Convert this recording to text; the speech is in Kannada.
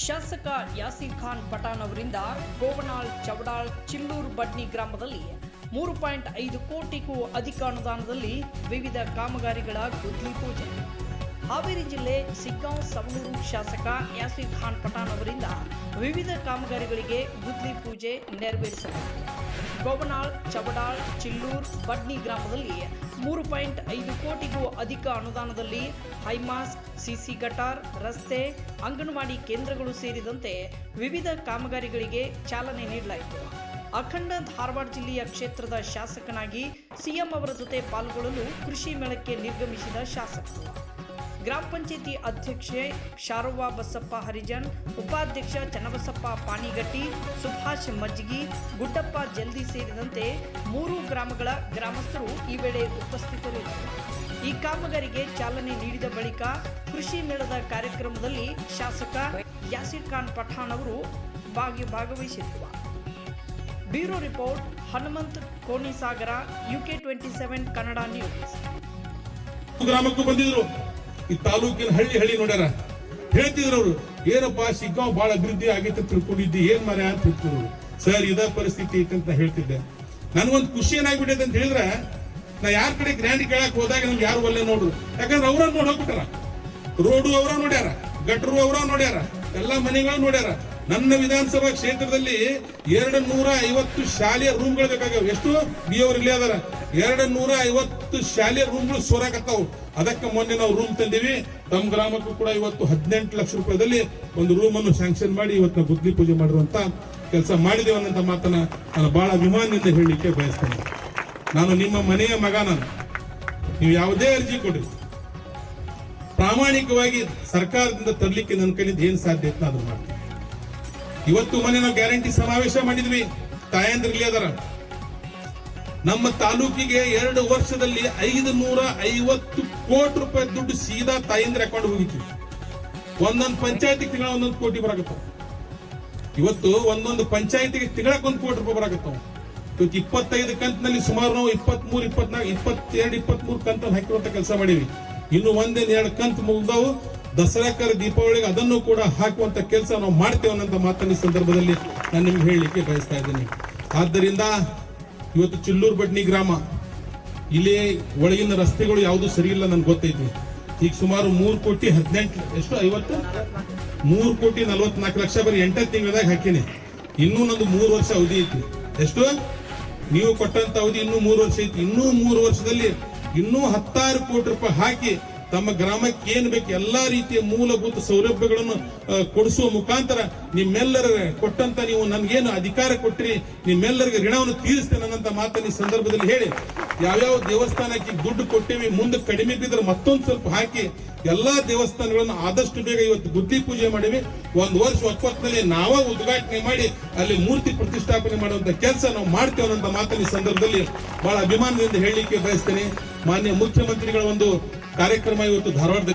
ಶಾಸಕ ಯಾಸೀರ್ ಖಾನ್ ಪಠಾಣ್ ಅವರಿಂದ ಗೋವನಾಳ್ ಚವಡಾಳ್ ಚಿಲ್ಲೂರು, ಬಡ್ನಿ ಗ್ರಾಮದಲ್ಲಿ ಮೂರು ಪಾಯಿಂಟ್ ಐದು ಕೋಟಿಗೂ ಅಧಿಕ ಅನುದಾನದಲ್ಲಿ ವಿವಿಧ ಕಾಮಗಾರಿಗಳ ಗುದ್ಲಿ ಪೂಜೆ. ಹಾವೇರಿ ಜಿಲ್ಲೆ ಸಿಗ್ಗಾಂವ್, ಸವಣೂರು ಶಾಸಕ ಯಾಸೀರ್ ಖಾನ್ ಪಠಾಣ್ ಅವರಿಂದ ವಿವಿಧ ಕಾಮಗಾರಿಗಳಿಗೆ ಗುದ್ಲಿ ಪೂಜೆ ನೆರವೇರಿಸಲಾಗಿದೆ. ಗೋವನಾಳ್ ಚಬಡಾಳ್, ಚಿಲ್ಲೂರ್, ಬಡ್ನಿ ಗ್ರಾಮದಲ್ಲಿ ಮೂರು ಪಾಯಿಂಟ್ ಐದು ಕೋಟಿಗೂ ಅಧಿಕ ಅನುದಾನದಲ್ಲಿ ಹೈಮಾಸ್ಕ್, ಸಿಸಿ ಗಟಾರ್, ರಸ್ತೆ, ಅಂಗನವಾಡಿ ಕೇಂದ್ರಗಳು ಸೇರಿದಂತೆ ವಿವಿಧ ಕಾಮಗಾರಿಗಳಿಗೆ ಚಾಲನೆ ನೀಡಲಾಯಿತು. ಅಖಂಡ ಧಾರವಾಡ ಜಿಲ್ಲೆಯ ಕ್ಷೇತ್ರದ ಶಾಸಕನಾಗಿ ಸಿಎಂ ಅವರ ಜೊತೆ ಪಾಲ್ಗೊಳ್ಳಲು ಕೃಷಿ ಮೇಳಕ್ಕೆ ನಿರ್ಗಮಿಸಿದ ಶಾಸಕರು. ಗ್ರಾಮ ಪಂಚಾಯಿತಿ ಅಧ್ಯಕ್ಷೆ ಶಾರವ್ವ ಬಸಪ್ಪ ಹರಿಜನ್, ಉಪಾಧ್ಯಕ್ಷ ಚನ್ನಬಸಪ್ಪ ಪಾಣಿಗಟ್ಟಿ, ಸುಭಾಷ್ ಮಜ್ಗಿ, ಗುಡ್ಡಪ್ಪ ಜಲ್ದಿ ಸೇರಿದಂತೆ ಮೂರು ಗ್ರಾಮಗಳ ಗ್ರಾಮಸ್ಥರು ಈ ವೇಳೆ ಉಪಸ್ಥಿತರಿದ್ದರು ಈ ಕಾಮಗಾರಿಗೆ ಚಾಲನೆ ನೀಡಿದ ಬಳಿಕ ಕೃಷಿ ಮೇಳದ ಕಾರ್ಯಕ್ರಮದಲ್ಲಿ ಶಾಸಕ ಯಾಸಿರ್ ಖಾನ್ ಪಠಾಣ್ ಅವರು ಭಾಗಿ ಭಾಗವಹಿಸಿರುವ bureau report, Hanumant Konisagara UK twenty seven Kannada news. ಗ್ರಾಮಕ್ಕೂ ಬಂದಿದ್ರು. ಈ ತಾಲೂಕಿನ ಹಳ್ಳಿ ಹಳ್ಳಿ ನೋಡ್ಯಾರ. ಹೇಳ್ತಿದ್ರು ಅವರು, ಏನಪ್ಪಾ ಶಿಗ್ಗಾಂವ್ ಬಹಳ ಅಭಿವೃದ್ಧಿ ಆಗಿತ್ತು ತಿಳ್ಕೊಂಡಿದ್ದಿ, ಏನ್ ಮರ ಅಂತ ಹೇಳ್ತಿದ್ರು ಸರ್, ಇದ ಪರಿಸ್ಥಿತಿ ಐತೆ ಅಂತ ಹೇಳ್ತಿದ್ದೆ. ನನ್ಗೊಂದು ಖುಷಿ ಏನಾಗ್ಬಿಟ್ಟೈತೆ ಅಂತ ಹೇಳಿದ್ರೆ, ನಾ ಯಾರ ಕಡೆ ಗ್ರ್ಯಾಂಡ್ ಕೇಳಕ್ ಹೋದಾಗ ನಮ್ಗೆ ಯಾರು ಒಲ್ಲೆ ನೋಡ್ರು ಯಾಕಂದ್ರೆ ಅವ್ರ ನೋಡಿ ಹೋಗ್ಬಿಟ್ಟಾರ. ರೋಡು ಅವರ ನೋಡ್ಯಾರ, ಗಟ್ರು ಅವರ ನೋಡ್ಯಾರ, ಎಲ್ಲಾ ಮನೆಗಳು ನೋಡ್ಯಾರ. ನನ್ನ ವಿಧಾನಸಭಾ ಕ್ಷೇತ್ರದಲ್ಲಿ ಎರಡು ನೂರ ಐವತ್ತು ಶಾಲೆಯ ರೂಮ್ಗಳು ಬೇಕಾಗ್ಯಾವ. ಎಷ್ಟು? ಬಿ ಅವ್ರು ಇಲ್ಲೇ ಅದಾರ. ಎರಡು ನೂರ ಐವತ್ತು ಶಾಲೆಯ ರೂಮ್ಗಳು ಸೋರಾಕತ್ತಾವು. ಅದಕ್ಕೆ ಮೊನ್ನೆ ನಾವು ರೂಮ್ ತಂದೀವಿ. ತಮ್ಮ ಗ್ರಾಮಕ್ಕೂ ಕೂಡ ಇವತ್ತು ಹದಿನೆಂಟು ಲಕ್ಷ ರೂಪಾಯಿದಲ್ಲಿ ಒಂದು ರೂಮ್ ಅನ್ನು ಸ್ಯಾಂಕ್ಷನ್ ಮಾಡಿ ಇವತ್ತು ಬುದ್ಧಿ ಪೂಜೆ ಮಾಡಿರುವಂತ ಕೆಲಸ ಮಾಡಿದ್ದೇವೆ ಅನ್ನೋ ಮಾತನ್ನ ನಾನು ಬಹಳ ಅಭಿಮಾನದಿಂದ ಹೇಳಲಿಕ್ಕೆ ಬಯಸ್ತೇನೆ. ನಾನು ನಿಮ್ಮ ಮನೆಯ ಮಗ ನಾನು. ನೀವು ಯಾವುದೇ ಅರ್ಜಿ ಕೊಡಿ ಪ್ರಾಮಾಣಿಕವಾಗಿ ಸರ್ಕಾರದಿಂದ ತರಲಿಕ್ಕೆ ನನ್ನ ಕೈಲಿಂದ ಏನು ಸಾಧ್ಯ ಅಂತ ಅದನ್ನು ಮಾಡ್ತೀನಿ. ಇವತ್ತು ಮನೆ ನಾವು ಗ್ಯಾರಂಟಿ ಸಮಾವೇಶ ಮಾಡಿದ್ವಿ. ತಾಯಂದ್ರಲ್ಲಿ ಅದರ. ನಮ್ಮ ತಾಲೂಕಿಗೆ ಎರಡು ವರ್ಷದಲ್ಲಿ ಐದು ನೂರ ಐವತ್ತು ಕೋಟಿ ರೂಪಾಯಿ ದುಡ್ಡು ಸೀದಾ ತಾಯಂದ್ರ ಅಕೌಂಟ್ ಹೋಗಿತ್ತು. ಒಂದೊಂದು ಪಂಚಾಯತಿ ತಿಂಗಳ ಒಂದೊಂದು ಕೋಟಿ ಬರಾಕತ್ತಾವ. ಇವತ್ತು ಒಂದೊಂದು ಪಂಚಾಯತಿಗೆ ತಿಂಗಳಕ್ಕೆ ಒಂದು ಕೋಟಿ ರೂಪಾಯಿ ಬರಾಕತ್ತವ. ಇವತ್ತು ಇಪ್ಪತ್ತೈದು ಕಂತಿನಲ್ಲಿ ಸುಮಾರು ನಾವು ಇಪ್ಪತ್ಮೂರು, ಇಪ್ಪತ್ನಾಲ್ಕು, ಇಪ್ಪತ್ತೆರಡು, ಇಪ್ಪತ್ಮೂರು ಕಂತಲ್ಲಿ ಹಾಕಿರುವಂತ ಕೆಲಸ ಮಾಡೀವಿ. ಇನ್ನು ಒಂದೇನ್ ಎರಡು ಕಂತು ಮುಗಿದವು. ದಸರಾಕರ ದೀಪಾವಳಿಗೆ ಅದನ್ನು ಕೂಡ ಹಾಕುವಂತ ಕೆಲಸ ನಾವು ಮಾಡ್ತೇವೆ ಅನ್ನೋ ಮಾತನ್ನ ಸಂದರ್ಭದಲ್ಲಿ ನಾನು ನಿಮ್ಗೆ ಹೇಳಲಿಕ್ಕೆ ಬಯಸ್ತಾ ಇದ್ದೀನಿ. ಆದ್ದರಿಂದ ಇವತ್ತು ಚಿಲ್ಲೂರು ಬಟ್ನಿ ಗ್ರಾಮ. ಇಲ್ಲಿ ಒಳಗಿನ ರಸ್ತೆಗಳು ಯಾವುದು ಸರಿ ಇಲ್ಲ ನನ್ಗೆ ಗೊತ್ತೈತಿ. ಈಗ ಸುಮಾರು ಮೂರು ಕೋಟಿ ಹದಿನೆಂಟು, ಎಷ್ಟು, ಐವತ್ತು? ಮೂರು ಕೋಟಿ ನಲವತ್ನಾಲ್ಕು ಲಕ್ಷ ಬರೀ ಎಂಟನೇ ತಿಂಗಳದಾಗ ಹಾಕಿನಿ. ಇನ್ನೂ ನಂದು ಮೂರು ವರ್ಷ ಅವಧಿ ಐತಿ. ಎಷ್ಟು? ನೀವು ಕೊಟ್ಟಂತ ಅವಧಿ ಇನ್ನೂ ಮೂರು ವರ್ಷ ಐತಿ. ಇನ್ನೂ ಮೂರು ವರ್ಷದಲ್ಲಿ ಇನ್ನೂ ಹತ್ತಾರು ಕೋಟಿ ರೂಪಾಯಿ ಹಾಕಿ ತಮ್ಮ ಗ್ರಾಮಕ್ಕೆ ಏನ್ ಬೇಕು ಎಲ್ಲಾ ರೀತಿಯ ಮೂಲಭೂತ ಸೌಲಭ್ಯಗಳನ್ನು ಕೊಡಿಸುವ ಮುಖಾಂತರ ನಿಮ್ಮೆಲ್ಲರ ಕೊಟ್ಟಂತ ನೀವು ನನ್ಗೇನು ಅಧಿಕಾರ ಕೊಟ್ರಿ ನಿಮ್ಮೆಲ್ಲರಿಗೆ ಋಣವನ್ನು ತೀರಿಸ್ತೇನೆ ಅನ್ನಂತ ಮಾತನ್ನ ಈ ಸಂದರ್ಭದಲ್ಲಿ ಹೇಳಿ. ಯಾವ್ಯಾವ ದೇವಸ್ಥಾನಕ್ಕೆ ದುಡ್ಡು ಕೊಟ್ಟಿವಿ, ಮುಂದೆ ಕಡಿಮೆ ಬಿದ್ದರೆ ಮತ್ತೊಂದು ಸ್ವಲ್ಪ ಹಾಕಿ, ಎಲ್ಲಾ ದೇವಸ್ಥಾನಗಳನ್ನು ಆದಷ್ಟು ಬೇಗ ಇವತ್ತು ಬುದ್ಧಿ ಪೂಜೆ ಮಾಡಿವಿ. ಒಂದು ವರ್ಷ ಒಪ್ಪತ್ತಿನಲ್ಲಿ ನಾವೇ ಉದ್ಘಾಟನೆ ಮಾಡಿ, ಅಲ್ಲಿ ಮೂರ್ತಿ ಪ್ರತಿಷ್ಠಾಪನೆ ಮಾಡುವಂತ ಕೆಲಸ ನಾವು ಮಾಡ್ತೇವೆ ಅನ್ನೋ ಮಾತನ್ನ ಈ ಸಂದರ್ಭದಲ್ಲಿ ಬಹಳ ಅಭಿಮಾನದಿಂದ ಹೇಳಲಿಕ್ಕೆ ಬಯಸ್ತೇನೆ. ಮಾನ್ಯ ಮುಖ್ಯಮಂತ್ರಿಗಳ ಒಂದು કાર્યક્રમ આવ્યો હતો ધારવાડ